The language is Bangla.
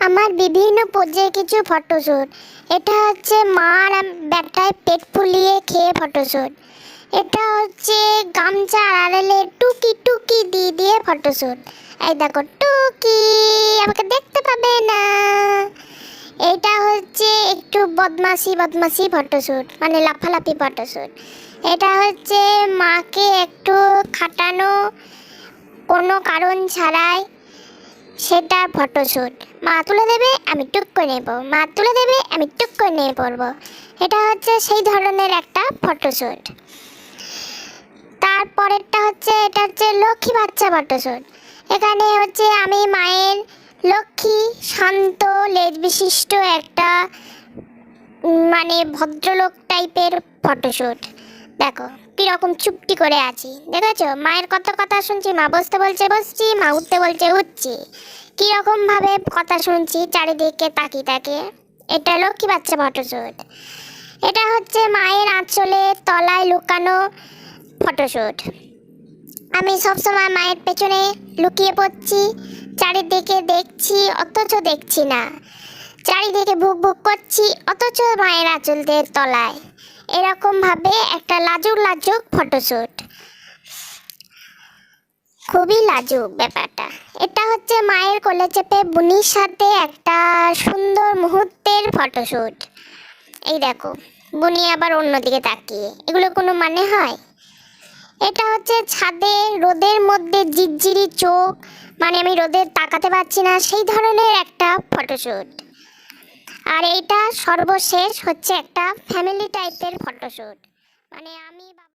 আমার বিভিন্ন পর্যায়ে কিছু ফটোশ্যুট এটা হচ্ছে মার আম- ব্যাটায় পেট ফুলিয়ে খেয়ে ফটোশ্যুট এটা হচ্ছে গামছা আড়ালে টুকি টুকি দিয়ে দিয়ে ফটোশ্যুট এই দেখো, টুকি, আমাকে দেখতে পাবে না। এটা হচ্ছে একটু বদমাসি বদমাসি ফটোশ্যুট মানে লাফালাফি ফটোশ্যুট এটা হচ্ছে মাকে একটু খাটানো কোনো কারণ ছাড়াই সেটা ফটোশ্যুট মা তুলে দেবে, আমি টুক করে নেব। মা তুলে দেবে, আমি টুক করে নিয়ে পড়ব। এটা হচ্ছে সেই ধরনের একটা ফটোশ্যুট তারপরেরটা হচ্ছে, এটা হচ্ছে লক্ষ্মী বাচ্চা ফটোশ্যুট এখানে হচ্ছে আমি মায়ের লক্ষ্মী, শান্ত লেজ বিশিষ্ট একটা মানে ভদ্রলোক টাইপের ফটোশ্যুট দেখো। কীরকম চুপটি করে আছি। দেখেছ? মায়ের কত কথা শুনছি, মা বসতে বলছে, বসছি, মা উঠতে বলছে, উঠছি। কীরকমভাবে কথা শুনছি, চারিদিকে তাকিয়ে তাকে। এটা লক্ষ্মী বাচ্চা ফটোশ্যুট এটা হচ্ছে মায়ের আঁচলের তলায় লুকানো ফটোশ্যুট আমি সবসময় মায়ের পেছনে লুকিয়ে পড়ছি, চারিদিকে দেখছি, অথচ দেখছি না। চারিদিকে বুক বুক করছি, অথচ মায়ের আঁচলদের তলায়। এরকমভাবে একটা লাজুক লাজুক ফটোশ্যুট খুবই লাজুক ব্যাপারটা। এটা হচ্ছে মায়ের কোলে চেপে বুনির সাথে একটা সুন্দর মুহূর্তের ফটোশ্যুট এই দেখো, বুনি আবার অন্যদিকে তাকিয়ে। এগুলো কোনো মানে হয়? এটা হচ্ছে ছাদে রোদের মধ্যে জিরজিরি চোখ মানে আমি রোদের তাকাতে পারছি না, সেই ধরনের একটা ফটোশ্যুট আর এইটা সর্বশেষ হচ্ছে একটা ফ্যামিলি টাইপের ফটোশ্যুট মানে আমি